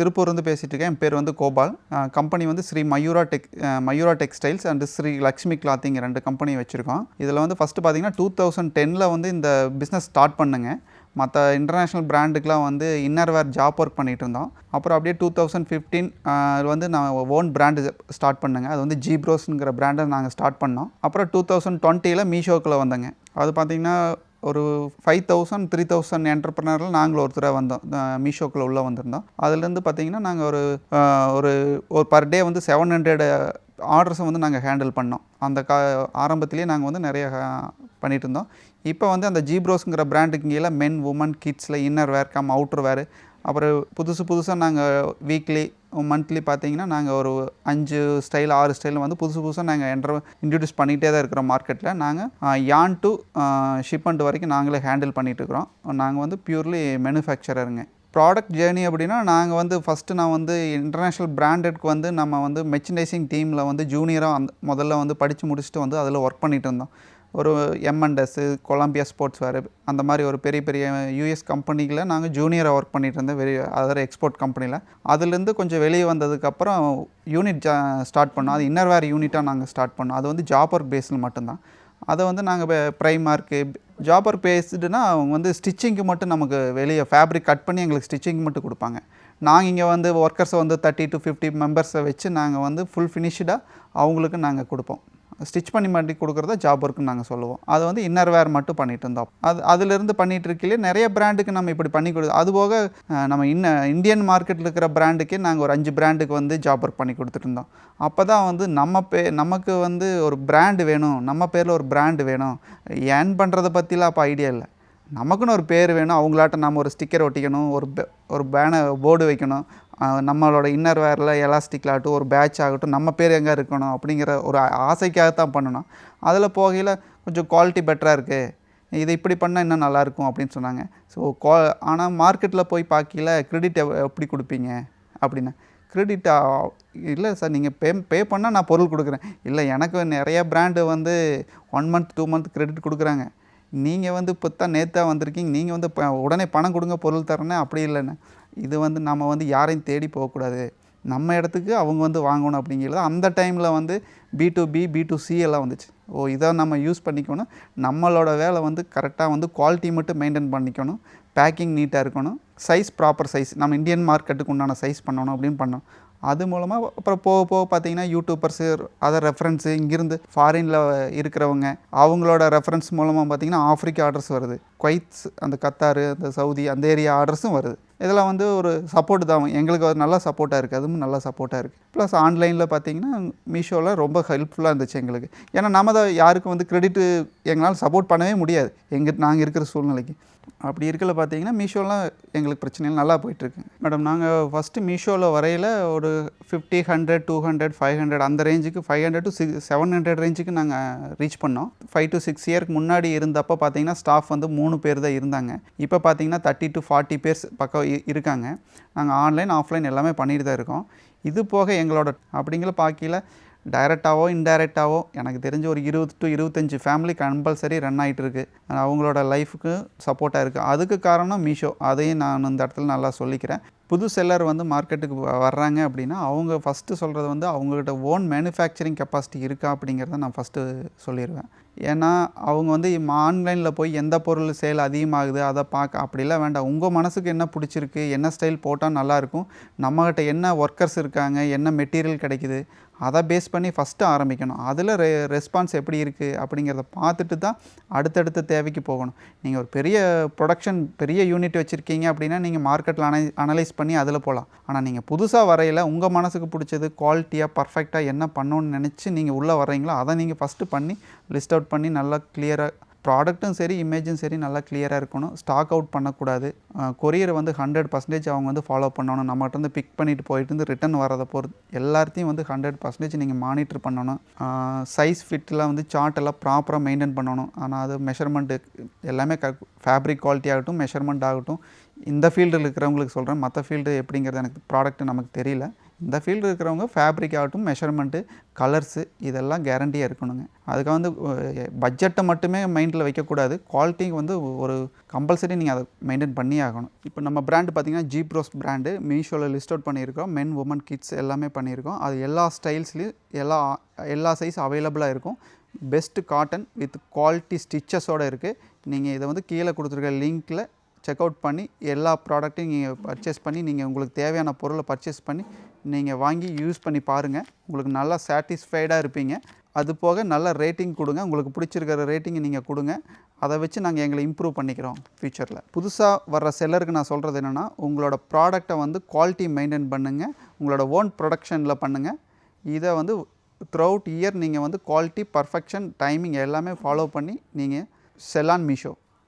திருப்பூர்லேருந்து பேசிகிட்டு இருக்கேன். என் பேர் வந்து கோபால். கம்பெனி வந்து Sri Mayura tech Mayura textiles and Sri Lakshmi clothing ரெண்டு கம்பெனி வச்சுருக்கோம். இதில் வந்து ஃபஸ்ட்டு பார்த்தீங்கன்னா டூ தௌசண்ட் டெனில் வந்து இந்த பிஸ்னஸ் ஸ்டார்ட் பண்ணுங்க. மற்ற இன்டர்நேஷ்னல் பிராண்டுக்கெலாம் வந்து இன்னர் வேர் ஜாப் ஒர்க் பண்ணிகிட்டு இருந்தோம். அப்புறம் அப்படியே டூ தௌசண்ட் ஃபிஃப்டீன் வந்து நான் ஓன் பிராண்டு ஸ்டார்ட் பண்ணுங்க. அது வந்து ஜீப்ரோஸ்ங்கிற பிராண்டை நாங்கள் ஸ்டார்ட் பண்ணோம். அப்புறம் டூ தௌசண்ட் டுவெண்ட்டியில் மீஷோக்குள்ளே வந்தேங்க. அது பார்த்திங்கன்னா ஒரு ஃபைவ் தௌசண்ட் த்ரீ தௌசண்ட் என்டர்பிரினரில் நாங்கள் ஒருத்தராக வந்தோம். மீஷோக்குள்ளே உள்ளே வந்திருந்தோம். அதுலேருந்து பார்த்தீங்கன்னா நாங்கள் ஒரு ஒரு ஒரு பர் டே வந்து செவன் ஹண்ட்ரட் ஆர்டர்ஸை வந்து நாங்கள் ஹேண்டில் பண்ணோம். அந்த கா ஆரம்பத்திலேயே நாங்கள் வந்து நிறைய பண்ணிகிட்டு இருந்தோம். இப்போ வந்து அந்த ஜீப்ரோஸுங்கிற பிராண்டுக்கு கீழே men women கிட்ஸில் inner wear cum outer wear அப்புறம் புதுசு புதுசாக நாங்கள் வீக்லி மந்த்லி பார்த்தீங்கன்னா நாங்கள் ஒரு அஞ்சு ஸ்டைல் ஆறு ஸ்டைல் வந்து புதுசு புதுசாக நாங்கள் என்ட்ர இன்ட்ரடியூஸ் பண்ணிகிட்டே தான் இருக்கிறோம் மார்க்கெட்டில் நாங்கள் யான் டு ஷிப்மெண்ட் வரைக்கும் நாங்களே ஹேண்டில் பண்ணிகிட்டு இருக்கிறோம். நாங்கள் வந்து பியூர்லி மேனுஃபேக்சரருங்க ப்ராடக்ட் ஜேர்னி அப்படின்னா நாங்கள் வந்து ஃபஸ்ட்டு நான் வந்து இன்டர்நேஷ்னல் பிராண்டட்க்கு வந்து நம்ம வந்து மெர்ச்சன்டைசிங் டீமில் வந்து ஜூனியராக அந்த முதல்ல வந்து படித்து முடிச்சுட்டு வந்து அதில் ஒர்க் பண்ணிகிட்டு இருந்தோம். ஒரு எம்என்டஸ்ஸு கொலம்பியா ஸ்போர்ட்ஸ் வேறு அந்த மாதிரி ஒரு பெரிய பெரிய யூஎஸ் கம்பெனியில் நாங்கள் ஜூனியராக ஒர்க் பண்ணிகிட்டு இருந்தோம் வெரி அதர் எக்ஸ்போர்ட் கம்பெனியில் அதுலேருந்து கொஞ்சம் வெளியே வந்ததுக்கப்புறம் யூனிட் ஜா ஸ்டார்ட் பண்ணோம். அது இன்னர் வேர் யூனிட்டாக நாங்கள் ஸ்டார்ட் பண்ணோம். அது வந்து ஜாப் ஒர்க் பேஸில் மட்டும்தான். அதை வந்து நாங்கள் ப்ரைமார்க்கு ஜாப் ஒர்க் பேஸ்டுனா அவங்க வந்து ஸ்டிச்சிங்க்கு மட்டும் நமக்கு வெளியே ஃபேப்ரிக் கட் பண்ணி எங்களுக்கு ஸ்டிச்சிங் மட்டும் கொடுப்பாங்க. நாங்கள் இங்கே வந்து ஒர்க்கர்ஸை வந்து தேர்ட்டி டு ஃபிஃப்டி மெம்பர்ஸை வச்சு நாங்கள் வந்து ஃபுல் ஃபினிஷ்டாக அவங்களுக்கு நாங்கள் கொடுப்போம். ஸ்டிச் பண்ணி பண்ணி கொடுக்குறத ஜாப் ஒர்க்குன்னு நாங்கள் சொல்லுவோம். அது வந்து இன்னர் வேர் மட்டும் பண்ணிட்டு இருந்தோம். அது அதிலிருந்து பண்ணிட்டு இருக்கையிலே நிறைய பிராண்டுக்கு நம்ம இப்படி பண்ணி கொடு அதுபோக போக நம்ம இன்ன இந்தியன் மார்க்கெட்டில் இருக்கிற பிராண்டுக்கே நாங்கள் ஒரு அஞ்சு பிராண்டுக்கு வந்து ஜாப் ஒர்க் பண்ணி கொடுத்துட்டு இருந்தோம். அப்போ தான் வந்து நம்ம பே நமக்கு வந்து ஒரு பிராண்டு வேணும். நம்ம பேரில் ஒரு பிராண்டு வேணும். ஏர்ன் பண்ணுறதை பற்றிலாம் அப்போ ஐடியா இல்லை. நமக்குன்னு ஒரு பேர் வேணும். அவங்களாட்ட நம்ம ஒரு ஸ்டிக்கர் ஒட்டிக்கணும். ஒரு ஒரு பேனர் போர்டு வைக்கணும். நம்மளோட இன்னர் வேரில் எலாஸ்டிக்கில் ஆகட்டும் ஒரு பேட்ச் ஆகட்டும் நம்ம பேர் எங்கே இருக்கணும் அப்படிங்கிற ஒரு ஆசைக்காக ஆசைக்காகத்தான் பண்ணணும். அதில் போகையில் கொஞ்சம் குவாலிட்டி பெட்டராக இருக்குது இதை இப்படி பண்ணால் இன்னும் நல்லாயிருக்கும் அப்படின்னு சொன்னாங்க. ஸோ கோ ஆனால் மார்க்கெட்டில் போய் பார்க்கல கிரெடிட் எப்படி கொடுப்பீங்க அப்படின்னா. க்ரெடிட் இல்லை சார் நீங்கள் பே பே பண்ணால் நான் பொருள் கொடுக்குறேன். இல்லை எனக்கு நிறைய பிராண்டு வந்து one month two month credit கொடுக்குறாங்க. நீங்கள் வந்து இப்போ தான் நேத்தாக வந்திருக்கீங்க. நீங்கள் வந்து ப- உடனே பணம் கொடுங்க பொருள் தரேன்னு அப்படி இல்லைண்ணே இது வந்து நம்ம வந்து யாரையும் தேடி போகக்கூடாது. நம்ம இடத்துக்கு அவங்க வந்து வாங்கணும் அப்படிங்கிறது அந்த டைமில் வந்து B to B B to C எல்லாம் வந்துச்சு. ஓ இதை நம்ம யூஸ் பண்ணிக்கணும். நம்மளோட வேலை வந்து கரெக்டாக வந்து குவாலிட்டி மட்டும் மெயின்டைன் பண்ணிக்கணும். பேக்கிங் நீட்டாக இருக்கணும். சைஸ் ப்ராப்பர் சைஸ் நம்ம இந்தியன் மார்க்கெட்டுக்கு உண்டான சைஸ் பண்ணணும் அப்படின்னு பண்ணோம் அது மூலமாக அப்புறம் போக போக பார்த்தீங்கன்னா யூடியூபர்ஸு அதர் ரெஃபரன்ஸு இங்கிருந்து ஃபாரினில் இருக்கிறவங்க அவங்களோட ரெஃபரன்ஸ் மூலமாக பார்த்தீங்கன்னா ஆஃப்ரிக்கா ஆர்டர்ஸ் வருது. குவைத்ஸ் அந்த கத்தாரு அந்த சவுதி அந்த ஏரியா ஆர்டர்ஸும் வருது. இதெல்லாம் வந்து ஒரு சப்போர்ட் தான். எங்களுக்கு அது நல்லா சப்போர்ட்டாக இருக்குது அதுவும் நல்லா சப்போர்ட்டாக இருக்குது ப்ளஸ் ஆன்லைனில் பார்த்தீங்கன்னா மீஷோவில் ரொம்ப ஹெல்ப்ஃபுல்லாக இருந்துச்சு எங்களுக்கு. ஏன்னா நம்ம தான் யாருக்கும் வந்து கிரெடிட்டு எங்களால் சப்போர்ட் பண்ணவே முடியாது. எங்கள் நாங்கள் இருக்கிற சூழ்நிலைக்கு. அப்படி இருக்கல பார்த்தீங்கன்னா மீஷோலாம் எங்களுக்கு பிரச்சனைகள் நல்லா போயிட்டுருக்கு. மேடம் நாங்கள் ஃபஸ்ட்டு மீஷோவில் வரையில் ஒரு fifty hundred two hundred five hundred அந்த ரேஞ்சுக்கு five hundred to six seven hundred ரேஞ்சுக்கு நாங்கள் ரீச் பண்ணோம். ஃபைவ் டு சிக்ஸ் இயர்க்கு முன்னாடி இருந்தப்போ பார்த்தீங்கன்னா ஸ்டாஃப் வந்து மூணு பேர் தான் இருந்தாங்க. இப்போ பார்த்தீங்கன்னா தேர்ட்டி டு ஃபார்ட்டி பேர்ஸ் பக்கம் இருக்காங்க. நாங்கள் ஆன்லைன் ஆஃப்லைன் எல்லாமே பண்ணிட்டு தான் இருக்கோம். இது போக எங்களோட அப்படிங்கிற பாக்கியில் டைரெக்டாகவோ இன்டைரக்டாகவோ எனக்கு தெரிஞ்ச ஒரு இருபது டு இருபத்தஞ்சி ஃபேமிலி கம்பல்சரி ரன் ஆகிட்டுருக்கு அவங்களோட லைஃபுக்கு சப்போர்ட்டாக இருக்குது அதுக்கு காரணம் மீஷோ. அதையும் நான் இந்த இடத்துல நல்லா சொல்லிக்கிறேன். புது செல்லர் வந்து மார்க்கெட்டுக்கு வர்றாங்க அப்படின்னா அவங்க ஃபஸ்ட்டு சொல்கிறது வந்து அவங்ககிட்ட ஓன் மேனுஃபேக்சரிங் கெப்பாசிட்டி இருக்கா அப்படிங்கிறத நான் ஃபஸ்ட்டு சொல்லிடுவேன் ஏன்னா அவங்க வந்து ஆன்லைனில் போய் எந்த பொருள் சேல் அதிகமாகுது அதை பார்க்க அப்படிலாம் வேண்டாம். உங்கள் மனசுக்கு என்ன பிடிச்சிருக்கு என்ன ஸ்டைல் போட்டால் நல்லாயிருக்கும் நம்மக்கிட்ட என்ன ஒர்க்கர்ஸ் இருக்காங்க என்ன மெட்டீரியல் கிடைக்குது அதை பேஸ் பண்ணி ஃபஸ்ட்டு ஆரம்பிக்கணும். அதில் ரெ ரெஸ்பான்ஸ் எப்படி இருக்குது அப்படிங்கிறத பார்த்துட்டு தான் அடுத்தடுத்த தேவைக்கு போகணும். நீங்கள் ஒரு பெரிய ப்ரொடக்ஷன் பெரிய யூனிட் வச்சுருக்கீங்க அப்படின்னா நீங்கள் மார்க்கெட்டில் அனை அனலைஸ் பண்ணி அதில் போகலாம் ஆனால் நீங்கள் புதுசாக வரையில் உங்கள் மனசுக்கு பிடிச்சது குவாலிட்டியாக பர்ஃபெக்டாக என்ன பண்ணணும்னு நினச்சி நீங்கள் உள்ளே வர்றீங்களோ அதை நீங்கள் ஃபஸ்ட்டு பண்ணி லிஸ்ட் அவுட் பண்ணி நல்லா கிளியராக ப்ராடக்ட்டும் சரி இமேஜும் சரி நல்லா கிளியராக இருக்கணும். ஸ்டாக் அவுட் பண்ணக்கூடாது. கொரியர் வந்து ஹண்ட்ரட் பர்சன்டேஜ் அவங்க வந்து ஃபாலோ பண்ணணும். நம்மகிட்ட வந்து பிக் பண்ணிட்டு போயிட்டு இருந்து ரிட்டன் வரதை பொறுத்து எல்லாத்தையும் வந்து ஹண்ட்ரட் பர்சன்டேஜ் நீங்கள் மானிட்டர் பண்ணணும். சைஸ் ஃபிட்லாம் வந்து சார்ட் எல்லாம் ப்ராப்பராக மெயின்டைன் பண்ணணும். ஆனால் அது மெஷர்மெண்ட்டு எல்லாமே க ஃபேப்ரிக் குவாலிட்டி ஆகட்டும் மெஷர்மெண்ட் ஆகட்டும். இந்த ஃபீல்டில் இருக்கிறவங்களுக்கு சொல்கிறேன் மற்ற ஃபீல்டு எப்படிங்கிறது எனக்கு ப்ராடக்ட் நமக்கு தெரியல. இந்த ஃபீல்டு இருக்கிறவங்க ஃபேப்ரிக் ஆகட்டும் மெஷர்மெண்ட்டு கலர்ஸு இதெல்லாம் கேரண்டியாக இருக்கணுங்க. அதுக்காக வந்து பட்ஜெட்டை மட்டுமே மைண்டில் வைக்கக்கூடாது. குவாலிட்டி வந்து ஒரு கம்பல்சரி நீங்கள் அதை மெயின்டைன் பண்ணி ஆகணும். இப்போ நம்ம பிராண்டு பார்த்தீங்கன்னா ஜீப்ரோஸ் பிராண்டு மீஷோவில் லிஸ்ட் அவுட் பண்ணியிருக்கோம். மென் உமன் கிட்ஸ் எல்லாமே பண்ணியிருக்கோம். அது எல்லா ஸ்டைல்ஸ்லேயும் எல்லா எல்லா சைஸ் அவைலபிளாக இருக்கும். பெஸ்ட்டு காட்டன் வித் குவாலிட்டி ஸ்டிச்சஸோடு இருக்குது நீங்கள் இதை வந்து கீழே கொடுத்துருக்க லிங்க்கில் செக் அவுட் பண்ணி எல்லா ப்ராடக்ட்டையும் நீங்கள் பர்ச்சேஸ் பண்ணி நீங்கள் உங்களுக்கு தேவையான பொருளை பர்ச்சேஸ் பண்ணி நீங்கள் வாங்கி யூஸ் பண்ணி பாருங்கள் உங்களுக்கு நல்லா சாட்டிஸ்ஃபைடாக இருப்பீங்க. அது போக நல்ல ரேட்டிங் கொடுங்க. உங்களுக்கு பிடிச்சிருக்கிற ரேட்டிங் நீங்கள் கொடுங்க. அதை வச்சு நாங்கள் எங்களை இம்ப்ரூவ் பண்ணிக்கிறோம் ஃப்யூச்சரில் புதுசாக வர்ற செல்லருக்கு நான் சொல்கிறது என்னென்னா உங்களோட ப்ராடக்டை வந்து குவாலிட்டி மெயின்டைன் பண்ணுங்கள் உங்களோட ஓன் ப்ரொடக்ஷனில் பண்ணுங்கள் இதை வந்து த்ரூஅவுட் இயர் நீங்கள் வந்து குவாலிட்டி பர்ஃபெக்ஷன் டைமிங் எல்லாமே ஃபாலோ பண்ணி நீங்கள் செலான் மீஷோ